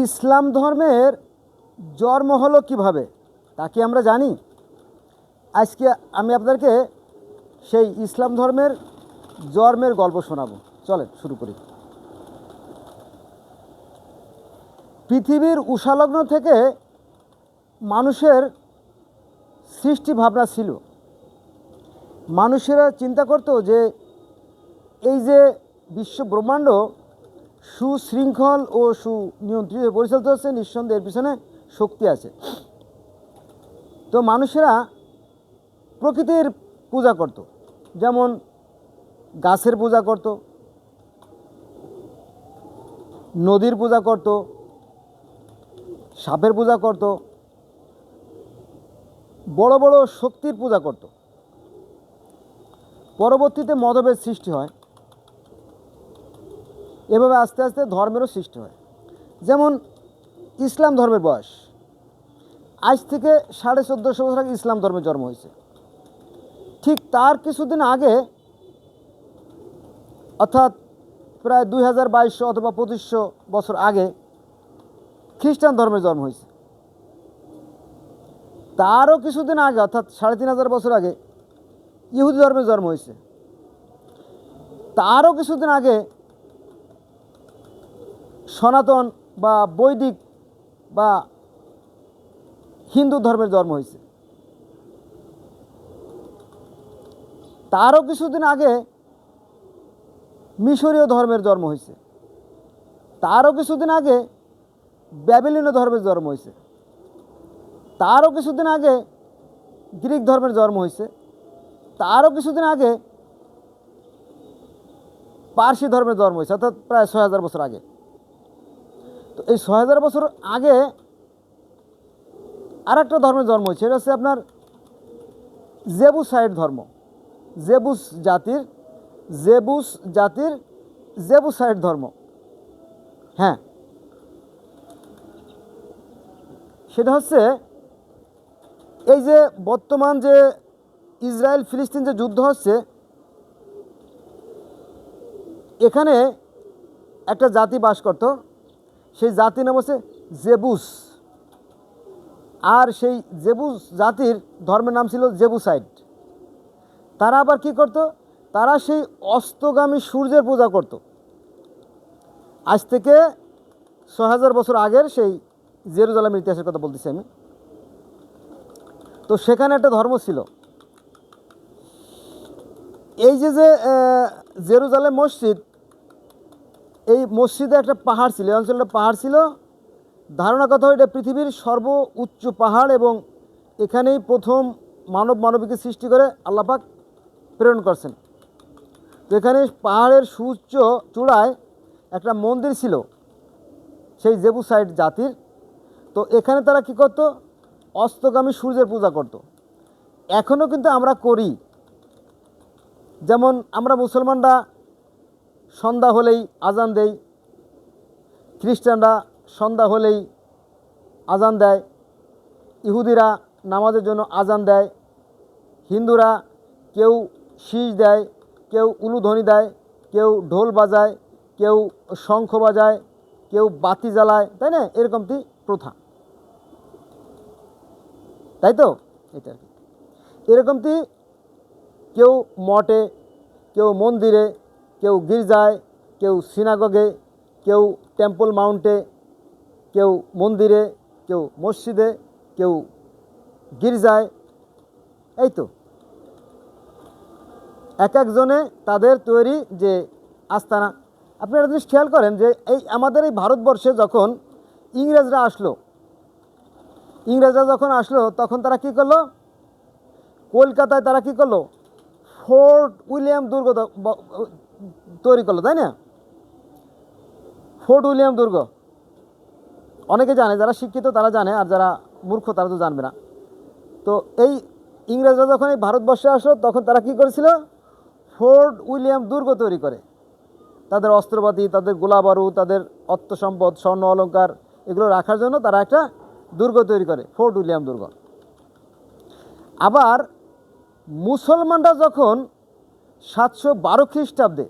ইসলাম ধর্মের জন্ম হলো কীভাবে, তা কি আমরা জানি? আজকে আমি আপনাদেরকে সেই ইসলাম ধর্মের জন্মের গল্প শোনাবো। চলেন, শুরু করি। পৃথিবীর উষালগ্ন থেকে মানুষের সৃষ্টি ভাবনা ছিল। মানুষেরা চিন্তা করতো যে, এই যে বিশ্ব ব্রহ্মাণ্ড সুশৃঙ্খল ও সুনিয়ন্ত্রিত পরিচালিত হচ্ছে, নিঃসন্দেহে এর পিছনে শক্তি আছে। তো মানুষেরা প্রকৃতির পূজা করত, যেমন গাছের পূজা করত, নদীর পূজা করত, সাপের পূজা করত, বড় বড় শক্তির পূজা করত। পরবর্তীতে মতভেদ সৃষ্টি হয়। এভাবে আস্তে আস্তে ধর্মেরও সৃষ্টি হয়। যেমন ইসলাম ধর্মের বয়স। আজ থেকে সাড়ে চোদ্দোশো বছর আগে ইসলাম ধর্মের জন্ম হয়েছে। ঠিক তার কিছুদিন আগে অর্থাৎ প্রায় দুই হাজার বাইশশো অথবা পঁচিশশো বছর আগে খ্রিস্টান ধর্মের জন্ম হয়েছে। তারও কিছুদিন আগে অর্থাৎ সাড়ে তিন হাজার বছর আগে ইহুদি ধর্মের জন্ম হয়েছে। তারও কিছুদিন আগে সনাতন বা বৈদিক বা হিন্দু ধর্মের জন্ম হয়েছে। তারও কিছুদিন আগে মিশরীয় ধর্মের জন্ম হয়েছে। তারও কিছুদিন আগে ব্যাবিলীয় ধর্মের জন্ম হয়েছে। তারও কিছুদিন আগে গ্রিক ধর্মের জন্ম হয়েছে। তারও কিছুদিন আগে পার্সি ধর্মের জন্ম হয়েছে, অর্থাৎ প্রায় ছয় হাজার বছর আগে। তো এই ছয় হাজার বছর আগে আর একটা ধর্মের জন্ম হয়েছে। এটা হচ্ছে আপনার জেবুসাইড ধর্ম। জেবুস জাতির জেবুস জাতির জেবুসাইড ধর্ম। হ্যাঁ। সেটা হচ্ছে এই যে বর্তমান যে ইসরায়েল ফিলিস্তিন যে যুদ্ধ হচ্ছে, এখানে একটা জাতি বাস করত। সেই জাতির নাম হচ্ছে জেবুস। আর সেই জেবুস জাতির ধর্মের নাম ছিল জেবুসাইড। তারা আবার কি করত? তারা সেই অস্তগামী সূর্যের পূজা করত। আজ থেকে ছ হাজার বছর আগের সেই জেরুজালামের ইতিহাসের কথা বলতেছি আমি। তো সেখানে একটা ধর্ম ছিল। এই যে যে আহ, জেরুজালেম মসজিদ এই মসজিদে একটা পাহাড় ছিল, এই অঞ্চলটা পাহাড় ছিল। ধারণা কথা এটা পৃথিবীর সর্ব উচ্চ পাহাড় এবং এখানেই প্রথম মানব মানবীকে সৃষ্টি করে আল্লাপাক প্রেরণ করছেন। তো এখানে পাহাড়ের সুউচ্চ চূড়ায় একটা মন্দির ছিল, সেই জেবুসাইড জাতির। তো এখানে তারা কি করত? অস্তগামী সূর্যের পূজা করত। এখনও কিন্তু আমরা করি। যেমন আমরা মুসলমানরা সন্ধ্যা হলেই আজান দেয় খ্রিস্টানরা সন্ধ্যা হলেই আজান দেয়। ইহুদিরা নামাজের জন্য আজান দেয়। হিন্দুরা কেউ শীষ দেয়, কেউ উলুধ্বনি দেয়, কেউ ঢোল বাজায়, কেউ শঙ্খ বাজায়, কেউ বাতি জ্বালায়, তাই না? এরকমটি প্রথা। তাই তো? এটা আর কি। এরকমটি কেউ মঠে, কেউ মন্দিরে কেউ গির্জায়, কেউ সিনাগগে কেউ টেম্পল মাউন্টে কেউ মন্দিরে, কেউ মসজিদে, কেউ গির্জায়। এই তো। এক একজনে তাদের তৈরি যে আস্তানা। আপনি একটা জিনিস খেয়াল করেন যে এই আমাদের এই ভারতবর্ষে যখন ইংরেজরা আসলো, ইংরেজরা যখন আসলো, তখন তারা কি করল? কলকাতায় তারা কি করল? ফোর্ট উইলিয়াম দুর্গ তৈরি করল, তাই না? ফোর্ট উইলিয়াম দুর্গ। অনেকে জানে, যারা শিক্ষিত তারা জানে, আর যারা মূর্খ তারা তো জানবে না। তো এই ইংরেজরা যখন এই ভারতবর্ষে আসলো, তখন তারা কি করেছিল? ফোর্ট উইলিয়াম দুর্গ তৈরি করে। তাদের অস্ত্রপাতি, তাদের গোলাবারু তাদের অর্থ সম্পদ, স্বর্ণ অলংকার এগুলো রাখার জন্য তারা একটা দুর্গ তৈরি করে, ফোর্ট উইলিয়াম দুর্গ। আবার মুসলমানরা যখন সাতশো বারো খ্রিস্টাব্দে,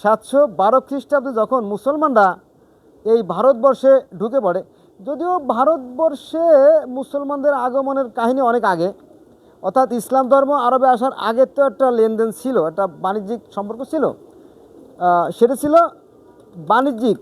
সাতশো বারো খ্রিস্টাব্দে যখন মুসলমানরা এই ভারতবর্ষে ঢুকে পড়ে, যদিও ভারতবর্ষে মুসলমানদের আগমনের কাহিনী অনেক আগে, অর্থাৎ ইসলাম ধর্ম আরবে আসার আগে তো একটা লেনদেন ছিল, একটা বাণিজ্যিক সম্পর্ক ছিল। সেটা ছিল বাণিজ্যিক।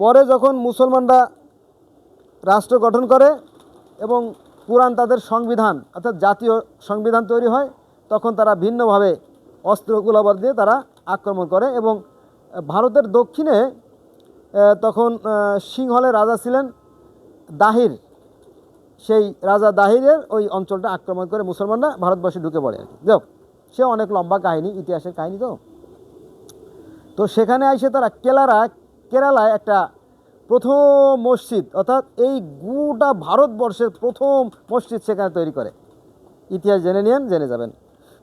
পরে যখন মুসলমানরা রাষ্ট্র গঠন করে এবং কোরআন তাদের সংবিধান, অর্থাৎ জাতীয় সংবিধান তৈরি হয়, তখন তারা ভিন্নভাবে অস্ত্র গোলাবাদ দিয়ে তারা আক্রমণ করে এবং ভারতের দক্ষিণে তখন সিংহলের রাজা ছিলেন দাহির। সেই রাজা দাহিরের ওই অঞ্চলটা আক্রমণ করে মুসলমানরা ভারতবর্ষে ঢুকে পড়ে আর কি। যাও সে অনেক লম্বা কাহিনী, ইতিহাসের কাহিনী তো। তো সেখানে এসে তারা কেলারা, কেরালায় একটা প্রথম মসজিদ, অর্থাৎ এই গোটা ভারতবর্ষের প্রথম মসজিদ সেখানে তৈরি করে। ইতিহাস জেনে নিন জেনে যাবেন।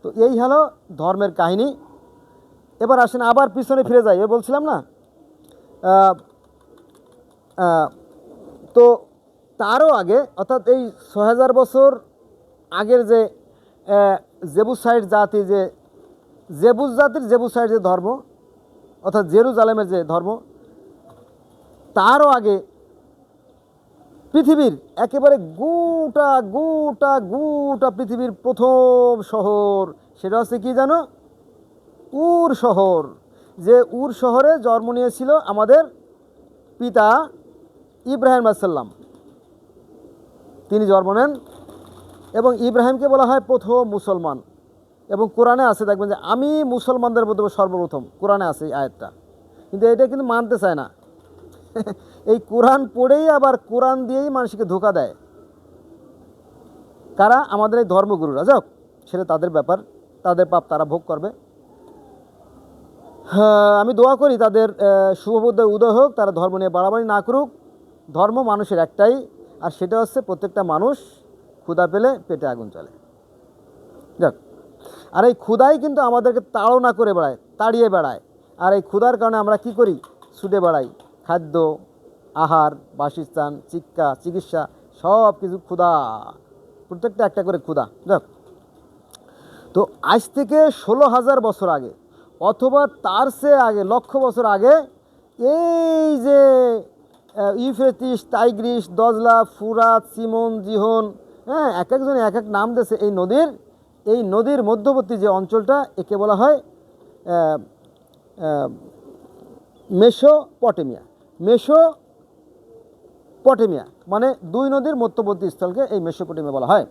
তো এই হলো ধর্মের কাহিনী। এবার আসেন আবার পিছনে ফিরে যাই। এ বলছিলাম না তো তারও আগে, অর্থাৎ এই ছ হাজার বছর আগের যে জেবুসাইড জাতি যে জেবুস জাতির জেবুসাইড যে ধর্ম, অর্থাৎ জেরুজালেমের যে ধর্ম, তারও আগে পৃথিবীর একেবারে গোটা গোটা গোটা পৃথিবীর প্রথম শহর, সেটা হচ্ছে কি জানো? উর শহর। যে উর শহরে জন্ম নিয়েছিল আমাদের পিতা ইব্রাহিম আসাল্লাম তিনি জন্ম নেন এবং ইব্রাহিমকে বলা হয় প্রথম মুসলমান। এবং কোরআনে আছে, দেখবেন যে আমি মুসলমানদের মধ্যে সর্বপ্রথম। কোরআনে আছে এই আয়াতটা। কিন্তু এটা কিন্তু মানতে চায় না। এই কোরআন পড়েই আবার কোরআন দিয়েই মানুষকে ধোকা দেয়। কারা? আমাদের এই ধর্মগুরুরা। যাক সেটা তাদের ব্যাপার তাদের পাপ তারা ভোগ করবে। হ্যাঁ, আমি দোয়া করি তাদের আহ, শুভবুদ্ধ উদয় হোক তারা ধর্ম নিয়ে বাড়াবাড়ি না করুক। ধর্ম মানুষের একটাই আর সেটা হচ্ছে প্রত্যেকটা মানুষ ক্ষুধা পেলে পেটে আগুন চলে যাক আর এই ক্ষুধাই কিন্তু আমাদেরকে তাড়না করে বেড়ায় তাড়িয়ে বেড়ায়। আর এই ক্ষুধার কারণে আমরা কি করি? ছুটে বেড়াই। খাদ্য আহার বাসস্থান শিক্ষা চিকিৎসা সব কিছু ক্ষুধা। প্রত্যেকটা একটা করে ক্ষুধা। যাক। তো আজ থেকে ষোলো হাজার বছর আগে অথবা তার চেয়ে আগে লক্ষ বছর আগে এই যে আহ, ইউফ্রেটিস টাইগ্রিস দজলা ফুরাত সিমন জিহন হ্যাঁ এক একজন এক এক নাম দিয়েছে এই নদীর। এই নদীর মধ্যবর্তী যে অঞ্চলটা একে বলা হয় মেসোপটেমিয়া। মেসো পটেমিয়া মানে দুই নদীর মধ্যবর্তী স্থলকে এই মেসোপটেমিয়া বলা হয়।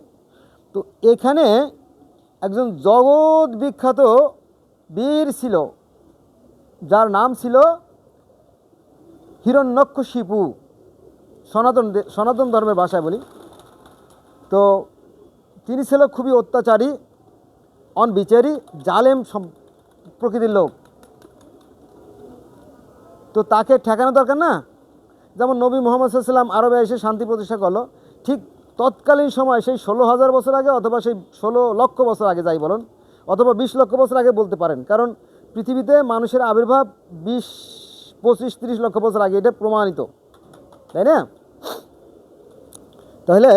তো এখানে একজন জগৎ বিখ্যাত বীর ছিল, যার নাম ছিল হিরণ্যক্ষশিপু সনাতন সনাতন ধর্মের ভাষায় বলি। তো তিনি ছিল খুবই অত্যাচারী, অনবিচারী, জালেম প্রকৃতির লোক। তো তাকে ঠেকানো দরকার না? যেমন নবী মোহাম্মদ সাল্লাম আরবে এসে শান্তি প্রতিষ্ঠা করল, ঠিক তৎকালীন সময় সেই ষোলো হাজার বছর আগে অথবা সেই ষোলো লক্ষ বছর আগে যাই বলুন, অথবা বিশ লক্ষ বছর আগে বলতে পারেন। কারণ পৃথিবীতে মানুষের আবির্ভাব বিশ, পঁচিশ, তিরিশ লক্ষ বছর আগে, এটা প্রমাণিত। তাই না? তাহলে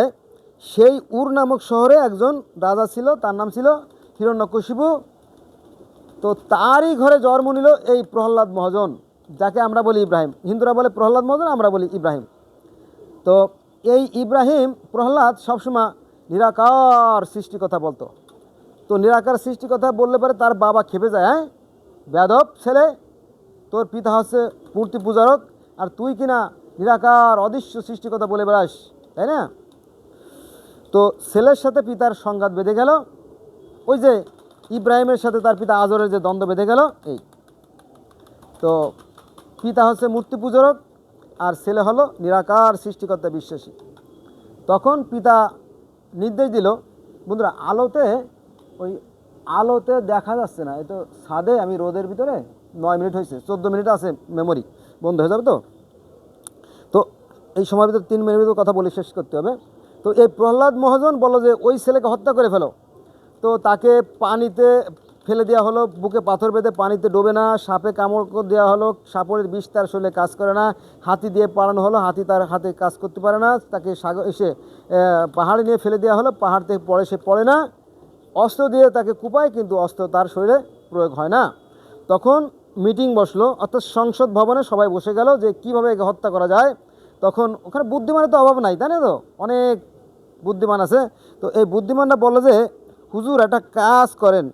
সেই উর নামক শহরে একজন রাজা ছিল, তার নাম ছিল হিরণ্যকশিপু। তো তারই ঘরে জন্ম নিল এই প্রহ্লাদ মহাজন। যাকে আমরা বলি ইব্রাহিম। হিন্দুরা বলে প্রহ্লাদ মহাজন আমরা বলি ইব্রাহিম। তো এই ইব্রাহিম, প্রহ্লাদ সবসময় নিরাকার সৃষ্টি কথা বলতো। তো নিরাকার সৃষ্টি কথা বললে পরে তার বাবা খেপে যায় হ্যাঁ? বেদব ছেলে, তোর পিতা হচ্ছে মূর্তি পূজারক, আর তুই কিনা নিরাকার, অদৃশ্য সৃষ্টি কথা বলে বেড়াস, তাই না? তো ছেলের সাথে পিতার সংঘাত বেঁধে গেল। ওই যে ইব্রাহিমের সাথে তার পিতা আজরের যে দ্বন্দ্ব বেঁধে গেল, এই। তো পিতা হচ্ছে মূর্তি পূজরক আর ছেলে হলো নিরাকার সৃষ্টিকর্তা বিশ্বাসী। তখন পিতা নির্দেশ দিল, বন্ধুরা, আলোতে ওই আলোতে দেখা যাচ্ছে না। তো ছাদে আমি রোদের ভিতরে নয় মিনিট হয়েছে, চোদ্দ মিনিট আছে মেমোরি বন্ধ হয়ে যাবে তো? তো এই সময়ের ভিতরে তিন ভিতরে কথা বলে শেষ করতে হবে। তো এই প্রহ্লাদ মহাজন বলল যে, ওই ছেলেকে হত্যা করে ফেলো। তো তাকে পানিতে ফেলে দেওয়া হলো, বুকে পাথর বেঁধে পানিতে ডোবে না, সাপে কামড় দেওয়া হলো, সাপের বিষ তার শরীরে কাজ করে না, হাতি দিয়ে পাড়ানো হলো, হাতি তার হাতে কাজ করতে পারে না, তাকে সাগর এসে পাহাড়ে নিয়ে ফেলে দেওয়া হলো, পাহাড় থেকে পড়ে সে পড়ে না, অস্ত্র দিয়ে তাকে কুপায়, কিন্তু অস্ত্র তার শরীরে প্রয়োগ হয় না। তখন মিটিং বসল, অর্থাৎ সংসদ ভবনে সবাই বসে গেল যে কীভাবে একে হত্যা করা যায়। তখন ওখানে বুদ্ধিমানের তো অভাব নাই, তাই না তো? অনেক বুদ্ধিমান আছে। তো এই বুদ্ধিমানরা বলল যে, হুজুর, একটা কাজ করেন।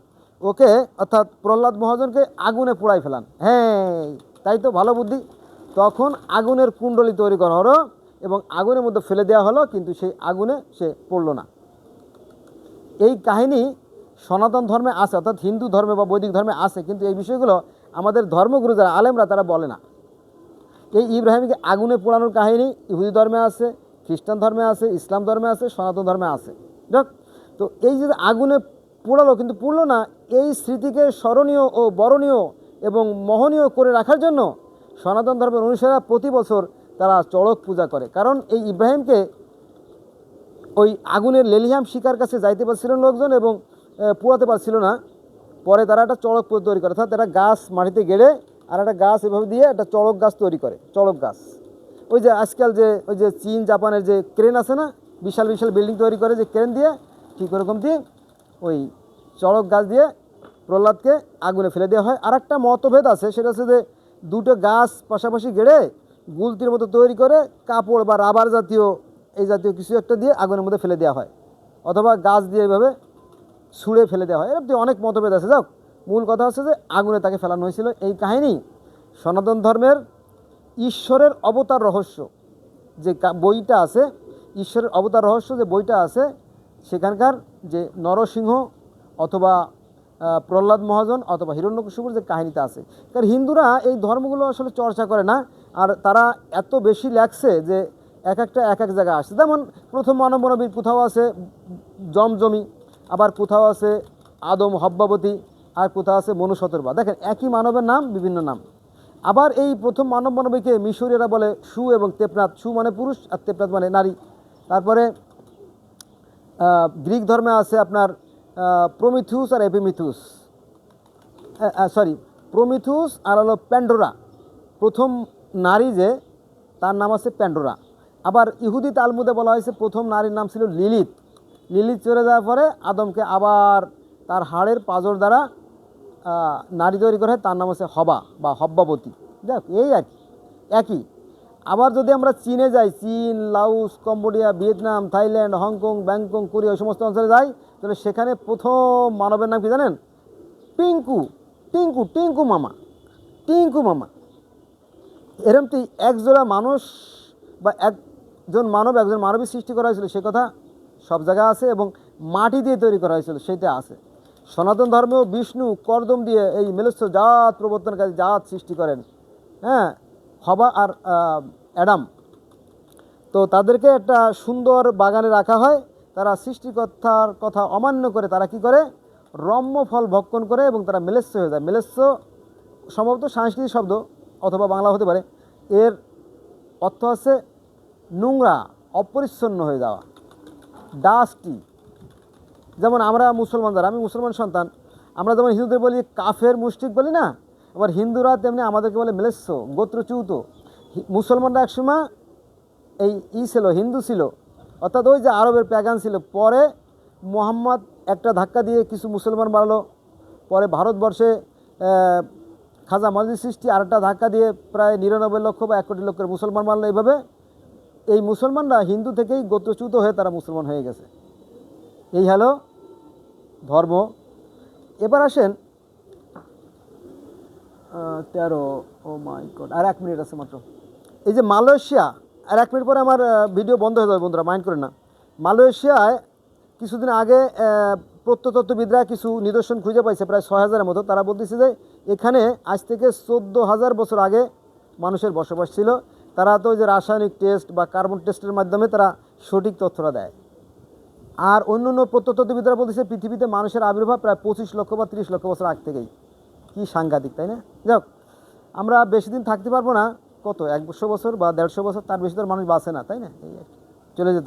ওকে, অর্থাৎ প্রহ্লাদ মহাজনকে আগুনে পোড়াই ফেলান। হ্যাঁ তাই তো ভালো বুদ্ধি। তখন আগুনের কুণ্ডলি তৈরি করা হলো এবং আগুনের মধ্যে ফেলে দেওয়া হলো, কিন্তু সেই আগুনে সে পড়ল না। এই কাহিনী সনাতন ধর্মে আছে, অর্থাৎ হিন্দু ধর্মে বা বৈদিক ধর্মে আছে, কিন্তু এই বিষয়গুলো আমাদের ধর্মগুরু যারা, আলেমরা তারা বলে না। এই ইব্রাহিমকে আগুনে পোড়ানোর কাহিনী ইহুদি ধর্মে আছে, খ্রিস্টান ধর্মে আছে, ইসলাম ধর্মে আছে, সনাতন ধর্মে আছে। যাক, তো এই যে আগুনে পোড়ালো, কিন্তু পুড়লো না এই স্মৃতিকে স্মরণীয় ও বরণীয় এবং মোহনীয় করে রাখার জন্য সনাতন ধর্মের অনুসারীরা প্রতি বছর তারা চড়ক পূজা করে। কারণ এই ইব্রাহিমকে ওই আগুনের লেলিহাম শিকার কাছে যাইতে পারছিল লোকজন এবং পোড়াতে পারছিল না। পরে তারা একটা চড়ক তৈরি করে। অর্থাৎ একটা গাছ মাটিতে গেড়ে আর একটা গাছ এভাবে দিয়ে একটা চড়ক গাছ তৈরি করে, চড়ক গাছ। ওই যে আজকাল যে, ওই যে চীন, জাপানের যে ক্রেন আছে না, বিশাল বিশাল বিল্ডিং তৈরি করে যে ক্রেন দিয়ে, ঠিক ওরকম দিয়ে ওই চড়ক গাছ দিয়ে প্রহ্লাদকে আগুনে ফেলে দেওয়া হয়। আর একটা মতভেদ আছে, সেটা হচ্ছে যে দুটো গাছ পাশাপাশি গেড়ে গুলতির মতো তৈরি করে কাপড় বা রাবার জাতীয়, এই জাতীয় কিছু একটা দিয়ে আগুনের মধ্যে ফেলে দেওয়া হয়। অথবা গাছ দিয়ে এভাবে ছুঁড়ে ফেলে দেওয়া হয়। এরকম অনেক মতভেদ আছে। যাক, মূল কথা হচ্ছে যে আগুনে তাকে ফেলানো হয়েছিল। এই কাহিনী সনাতন ধর্মের ঈশ্বরের অবতার রহস্য। যে বইটা আছে, ঈশ্বরের অবতার রহস্য যে বইটা আছে, সেখানকার যে নরসিংহ অথবা প্রহ্লাদ মহাজন অথবা হিরণ্যকশিপুর যে কাহিনীটা আছে। কারণ হিন্দুরা এই ধর্মগুলো আসলে চর্চা করে না, আর তারা এত বেশি লেখছে যে এক একটা, এক এক জায়গায় আসছে যেমন প্রথম মানব মানবীর কোথাও আছে, জমজমি, আবার কোথাও আছে আদম হব্বাবতী, আর কোথাও আছে মনু শতরবা দেখেন, একই মানবের নাম, বিভিন্ন নাম। আবার এই প্রথম মানব মানবীকে মিশরীয়রা বলে সু এবং তেপনাথ। সু মানে পুরুষ, আর তেপনাথ মানে নারী। তারপরে গ্রিক ধর্মে আছে আপনার প্রমিথুস আর এপিমিথুস সরি প্রমিথুস আর হলো প্যান্ডোরা প্রথম নারী যে, তার নাম আছে প্যান্ডোরা আবার ইহুদি তালমুদে বলা হয়েছে প্রথম নারীর নাম ছিল লিলিত লিলিত চলে যাওয়ার পরে আদমকে আবার তার হাড়ের পাজর দ্বারা নারী তৈরি করা, তার নাম হচ্ছে হবা বা হব্বাবতী। যাক, এই আর কি, একই। আবার যদি আমরা চীনে যাই, চীন, Laos, Cambodia, Vietnam, Thailand, Hong Kong Bangkok Korea ওই সমস্ত অঞ্চলে যাই তাহলে সেখানে প্রথম মানবের নাম কি জানেন? পিঙ্কু টিঙ্কু টিঙ্কু মামা। টিঙ্কু মামা। এরমটি একজোড়া মানুষ বা একজন মানব, একজন মানবী সৃষ্টি করা হয়েছিল? সে কথা সব জায়গায় আছে এবং মাটি দিয়ে তৈরি করা হয়েছিল সেটা আছে। সনাতন ধর্মেও বিষ্ণু কর্দম দিয়ে এই মেলস্য জাত প্রবর্তনকারী জাত সৃষ্টি করেন হ্যাঁ? হবা আর অ্যাডাম। তো তাদেরকে একটা সুন্দর বাগানে রাখা হয়। সৃষ্টিকর্তার কথা অমান্য করে তারা কি করে? রম্য ফল ভক্ষণ করে এবং তারা মেলেস্য হয়ে যায়। মেলেস্য সম্ভবত সাংস্কৃতিক শব্দ অথবা বাংলা হতে পারে। এর অর্থ হচ্ছে নোংরা, অপরিচ্ছন্ন হয়ে যাওয়া। ডাস্টি। যেমন আমরা মুসলমান যারা, আমি মুসলমান সন্তান, আমরা যেমন হিন্দুদের বলি কাফের মুষ্টিক বলি না? আবার হিন্দুরা তেমনি আমাদেরকে বলে মেলেস্য, গোত্রচ্যুত। মুসলমানরা একসময় এই ই ছিল, হিন্দু ছিল। অর্থাৎ ওই যে আরবের প্যাগান ছিল, পরে মোহাম্মদ একটা ধাক্কা দিয়ে কিছু মুসলমান বাড়ালো, পরে ভারতবর্ষে খাজা মসজিদ সৃষ্টি আরেকটা ধাক্কা দিয়ে প্রায় নিরানব্বই লক্ষ বা এক কোটি লোকের মুসলমান বাড়লো এইভাবে। এই মুসলমানরা হিন্দু থেকেই গোত্রচ্যুত হয়ে তারা মুসলমান হয়ে গেছে। এই হলো ধর্ম। এবার আসেন তেরো, ও মাই গড, আর এক মিনিট আছে মাত্র। এই যে মালয়েশিয়া আর এক মিনিট পরে আমার ভিডিও বন্ধ হয়ে যাবে বন্ধুরা মাইন্ড করে না। মালয়েশিয়ায় কিছুদিন আগে আহ, প্রত্নতত্ত্ববিদরা কিছু নিদর্শন খুঁজে পাইছে প্রায় ছয় হাজারের মতো। তারা বলতেছে যে এখানে আজ থেকে চোদ্দ হাজার বছর আগে মানুষের বসবাস ছিল। তারা তো ওই যে রাসায়নিক টেস্ট বা কার্বন টেস্টের মাধ্যমে তারা সঠিক তথ্যটা দেয়। আর অন্য অন্য প্রত্নতত্ত্ববিদরা বলতেছে পৃথিবীতে মানুষের আবির্ভাব প্রায় পঁচিশ লক্ষ বা তিরিশ লক্ষ বছর আগ থেকেই। কি সাংঘাতিক তাই না? যাক আমরা বেশি দিন থাকতে পারব না। কত? একশো বছর বা দেড়শো বছর তার বেশি তো মানুষ বাঁচে না, তাই না? চলে যেতে।